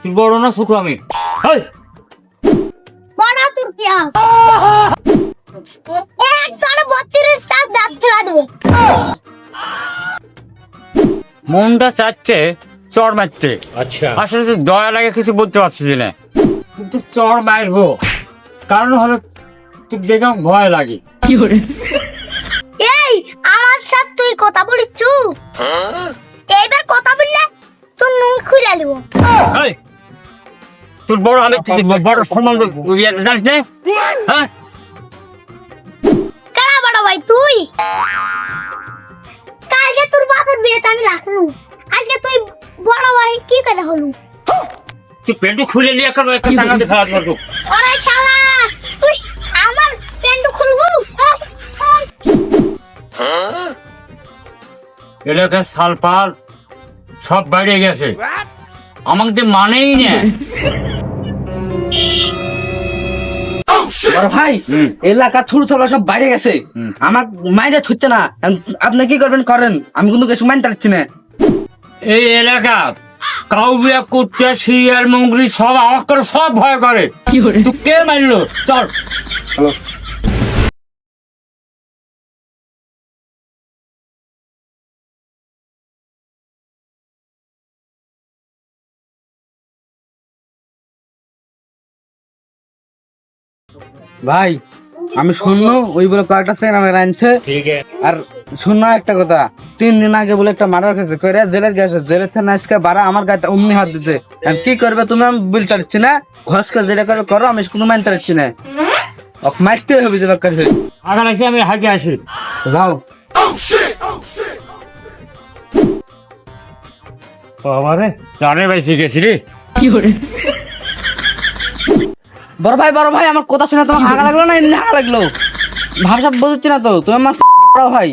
তুই বড় না ছোট আমি? হেই, বড় তোর কি একশো বত্রিশ সাত দাঁত তুলা দেবো। মনটা চাচ্ছে চড় মারতে। আচ্ছা। আসলে তো দয়া লাগে কিছু বলতে পারছিস না। কিন্তু চড় মারবো। কারণ হলো তুই দেখে আমার ভয় লাগে। কি করে এই আমার সাথে তুই কথা বলিচ্ছু? এইবার দেবো এই, তোর বড় আমি তুই বড় সম্মান জানিস না। হ্যাঁ? কারা বড় ভাই তুই? কালকে তোর বাপের বিয়েতে আমি রাখলু আজকে তুই বড় ভাই কি করে হলু? তুই পেন্টু খুলে নিয়ে একটা একটা সাংঘাতে ওরে শালা তুই আমার প্যান্ট খুলবু? এলাকার সালপাল সব বাইরে গেছে। আমাকে মানেই না। বড় ভাই এলাকা ছুড় ছড়া সব বাইরে গেছে। আমার মাইরে ছুটছে না। আপনি কি করবেন করেন। আমি কিন্তু কিছু মানতে পারছি না। এই এলাকা কাউবিয়া কুত্তা শিয়াল মঙ্গলি সব আওয়াজ করে সব ভয় করে। তুই কে মারলো চল। ভাই আমি শুনলো ওই বলে কয়েকটা সেন আমার আনছে আর শুননা একটা কথা তিন দিন আগে বলে একটা মার্ডার খেয়েছে কইরা জেলের গেছে জেলের থেকে আজকে বারা আমার গায়ে অমনি হাত দিছে। কি করবে তুমি আমি বলতে পারছি না ঘসকে যেটা করে করো আমি কোনো মানতে পারছি না। ওকে মারতে হবে যে বাক্কা আগে নাকি আমি হাঁকে আসি। যাও। বাবারে জানে ভাই শিখেছি রে। বড় ভাই বড় ভাই আমার কথা শুনে তোমার হাগা লাগল না? এমনি হাগা লাগল? ভাবসাব বুঝছি না তো তুমি আমার বড় ভাই।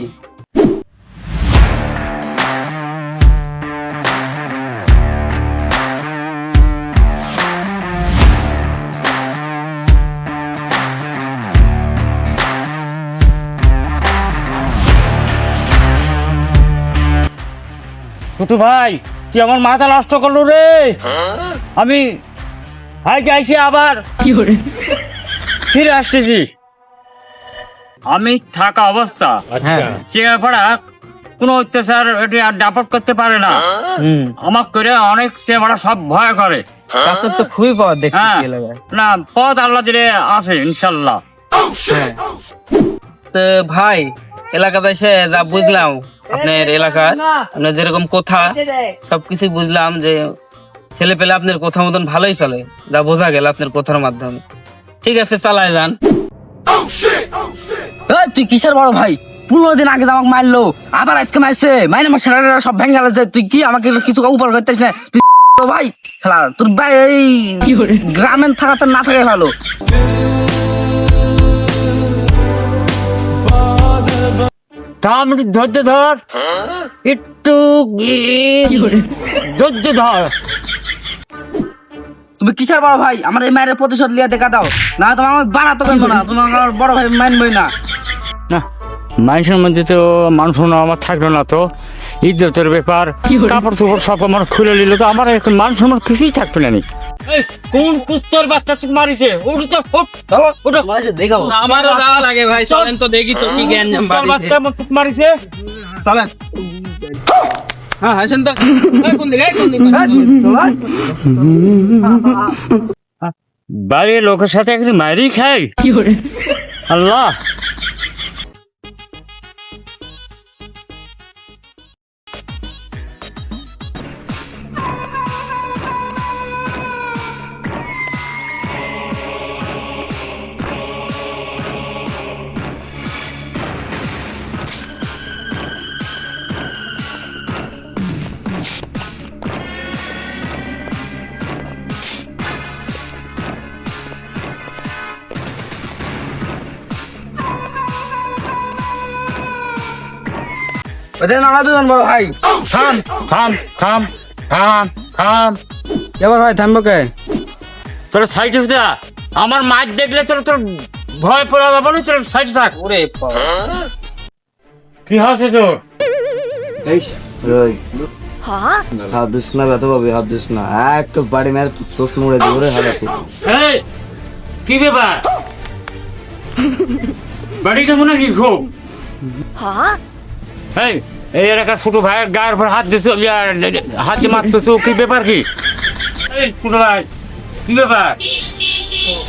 ছোট ভাই তুই আমার মাথা নষ্ট করল রে। আমি আইছি আবার। ফিরে আসতেছি। আমি থাকা অবস্থা। চেয়ারপাড়া কোনো অত্যাচার এটি আর ডাপট করতে পারে না। আমার করে অনেক চেয়ারপাড়া সব ভয় করে। তো খুবই পথ দেখছি হ্যাঁ। না পথ আল্লাহ দিলে আছে ইনশাল্লাহ তো ভাই এলাকাতে এসে যা বুঝলাম আপনার এলাকার আপনার যেরকম কথা সবকিছু বুঝলাম যে ছেলে পেলে আপনার কথা মতন ভালোই চলে। যা বোঝা গেল আপনার কথার মাধ্যমে। ঠিক আছে চালায় যান। এই, তুই কিসের বড় ভাই? পনেরো দিন আগে আমাকে মারলো আবার আজকে মারছে। মাইনে আমার সেটা সব ভেঙে গেছে তুই কি আমাকে কিছু উপর করতেছ না? তুই বড় ভাই? খেলা তোর ভাই এই গ্রামে থাকাতে না থাকে ভালো। থাম ধৈর্য ধর। একটু ই- ধৈর্য ধর। তুমি কিসের বড় ভাই? আমার এই মায়ের প্রতিশোধ লিয়ে দেখা দাও। না তোমার আমি বাড়াতে পারব না। তোমার আমার বড় ভাই মানবই না। না মানুষের মধ্যে তো মানুষ আমার থাকল না তো। ইজ্জতের ব্যাপার কাপড় চোপড় সব আমার খুলে নিল তো। আমার এখন মানুষ আমার কিছুই থাকতো না কোন কুত্তর বাচ্চা তুই মারিছে? উঠ তো উঠ উঠ দেখাবো। আমারও যাওয়া লাগে ভাই চলেন তো দেখি তো কি জ্ঞান জাম বাচ্চা আমার তুই মারিছে? চলেন। হ্যাঁ কোন দিকে কোন দিকে? বাইরের লোকের সাথে একদিন মারি খাই। আল্লাহ। ওদের নানা দুজন বড় ভাই। থাম থাম থাম থাম থাম। এবার ভাই থামবো কে তোর সাইড যা আমার মাছ দেখলে তোর তোর ভয় পড়া যাবে না তোর সাইড থাক। ওরে কি হচ্ছে তোর? হ্যাঁ? হাত দিস না ব্যথা পাবি হাত দিস না। এক বাড়ি মেরে তুই চোষ মুড়ে দিব রে হালা তুই এই কি ব্যাপার? বাড়ি গেছো নাকি খুব? হ্যাঁ? এই এই এলাকার ছোট ভাইয়ের গায়ের উপর হাত দিছো ইয়া, হাত দিয়ে মারতেছো কি ব্যাপার কি? এই ছোট ভাই কি ব্যাপার?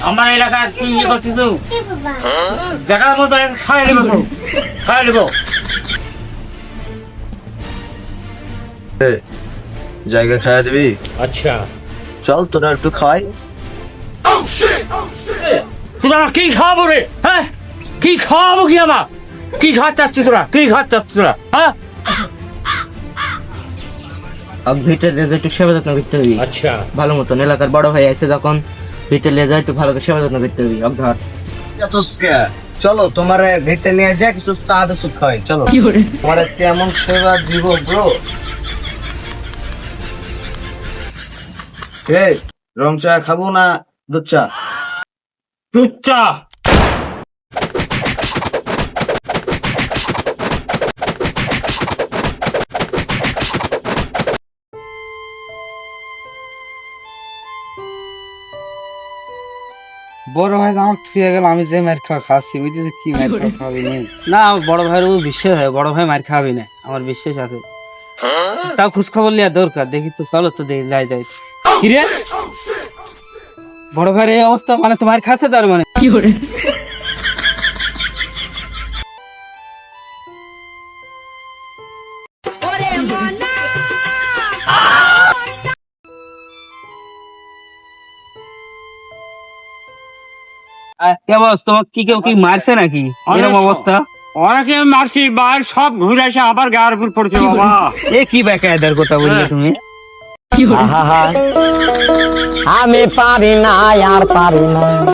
আমার এলাকার তুই ইয়ে করছিস তো জায়গার মতো খাই নেব তো খাই নেব। জায়গা খাওয়া দিবি? আচ্ছা। চল তোরা একটু খাওয়াই তোরা কি খাওয়াবো রে? হ্যাঁ? কি খাওয়াবো কি আমার? কি খাওয়াতে চাচ্ছিস তোরা? কি খাওয়াতে চাচ্ছিস তোরা? হ্যাঁ? ভিটের লেজা একটু সেবা যত্ন করতে হবে। আচ্ছা। ভালো মতন এলাকার বড় ভাই আছে যখন ভিটের লেজা একটু ভালো করে সেবা যত্ন করতে হবে চলো তোমার ভেটে নিয়ে যা কিছু চা বিস্কুট খাওয়াই চলো। তোমার আজকে এমন সেবা দিব ব্রো এই রং চা খাব না দুধ চা? টুচ্চা বড় ভাই আমার থুয়ে গেল, আমি যে মার খাওয়া খাচ্ছি বুঝতেছি কি মার খাওয়া খাবি না। আমার বড় ভাইয়ের উপর বিশ্বাস হয়, বড় ভাই মার খাবি না, আমার বিশ্বাস আছে। তাও খোঁজ খবর লিয়া দরকার, দেখি তো চলো তো দেখি, যাই যাই। বড় ভাইয়ের এই অবস্থা মানে তোমার খাচ্ছে তার মানে। কি করে? কে বস কি কেউ কি মারছে নাকি? এরকম অবস্থা? অনেকে মারছি বাইর সব ঘুরে এসে আবার গায়ের উপর পড়ছে বাবা। এ কি বেকায়দার কথা বললে তুমি? আমি পারি না আর পারি না।